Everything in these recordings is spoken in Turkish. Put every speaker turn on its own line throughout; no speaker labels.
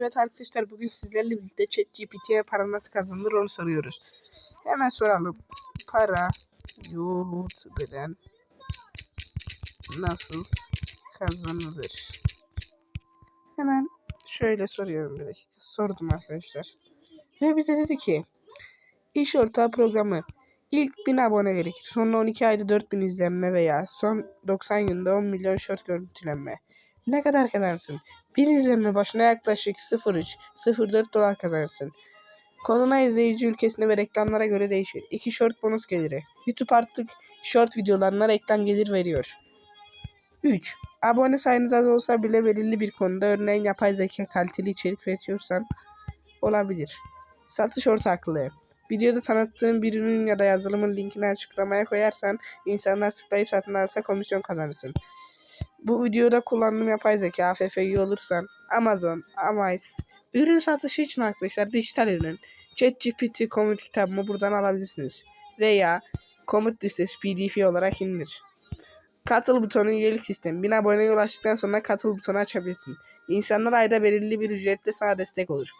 Evet arkadaşlar bugün sizlerle birlikte ChatGPT'ye para nasıl kazanılır onu soruyoruz. Hemen soralım. Para YouTube'den nasıl kazanılır? Hemen şöyle soruyorum bir dakika. Sordum arkadaşlar. Ve bize dedi ki iş ortağı programı ilk 1000 abone gerekir. Sonra 12 ayda 4000 izlenme veya son 90 günde 10 milyon short görüntülenme. Ne kadar kazanırsın? Bir izlenme başına yaklaşık 0.3-0.4 dolar kazanırsın. Konuna izleyici ülkesine ve reklamlara göre değişir. 2 short bonus geliri. YouTube artık short videolarına reklam gelir veriyor. 3. Abone sayınız az olsa bile belirli bir konuda örneğin yapay zeka kaliteli içerik üretiyorsan olabilir. Satış ortaklığı. Videoda tanıttığın bir ürün ya da yazılımın linkini açıklamaya koyarsan insanlar tıklayıp satın alırsa komisyon kazanırsın. Bu videoda kullandığım yapay zeka AFF'yi olursan Amazon, Amazon ürün satışı için arkadaşlar dijital ürün ChatGPT komut kitabımı buradan alabilirsiniz. Veya komut listesi pdf olarak indir. Katıl butonu üyelik sistemi. 1000 aboneye ulaştıktan sonra katıl butonu açabilirsin. İnsanlar ayda belirli bir ücretle sana destek olur.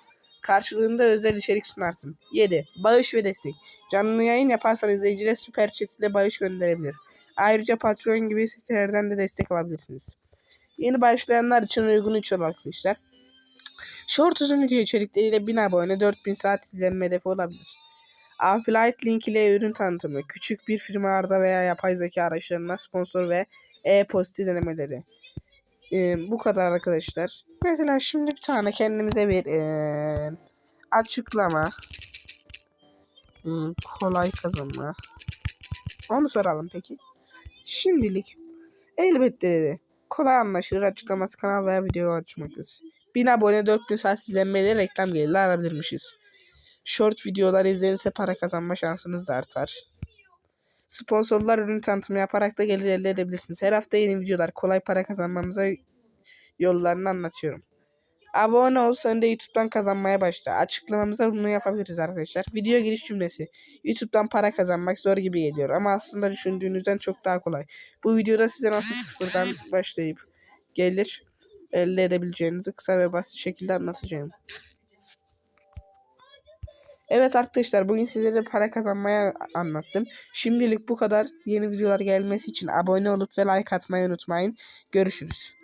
Karşılığında özel içerik sunarsın. 7. Bağış ve destek. Canlı yayın yaparsan izleyicilere süper chat ile bağış gönderebilir. Ayrıca Patreon gibi sitelerden de destek alabilirsiniz. Yeni başlayanlar için uygun uçuyor arkadaşlar. Short uzun video içerikleriyle 1000 abone 4000 saat izlenme hedefi olabilir. Affiliate link ile ürün tanıtımı, küçük bir firmalarda veya yapay zeka araçlarına sponsor ve e-posta denemeleri. Ee, bu kadar arkadaşlar. Mesela şimdi bir tane kendimize bir ee, açıklama. Ee, kolay kazanma. Onu soralım peki. Şimdilik elbette dedi. Kolay anlaşılır açıklaması kanal veya video açmaktadır. 1000 abone 4000 saat izlenmeyle reklam gelirler alabilirmişiz. Short videolar izlenirse para kazanma şansınız da artar. Sponsorlar ürün tanıtımı yaparak da gelir elde edebilirsiniz. Her hafta yeni videolar kolay para kazanmamıza yollarını anlatıyorum. Abone ol sen de YouTube'dan kazanmaya başla. Açıklamamıza bunu yapabiliriz arkadaşlar. Video giriş cümlesi. YouTube'dan para kazanmak zor gibi geliyor ama aslında düşündüğünüzden çok daha kolay. Bu videoda size nasıl sıfırdan başlayıp gelir elde edebileceğinizi kısa ve basit şekilde anlatacağım. Evet arkadaşlar bugün sizlere para kazanmaya anlattım. Şimdilik bu kadar. Yeni videolar gelmesi için abone olup ve like atmayı unutmayın. Görüşürüz.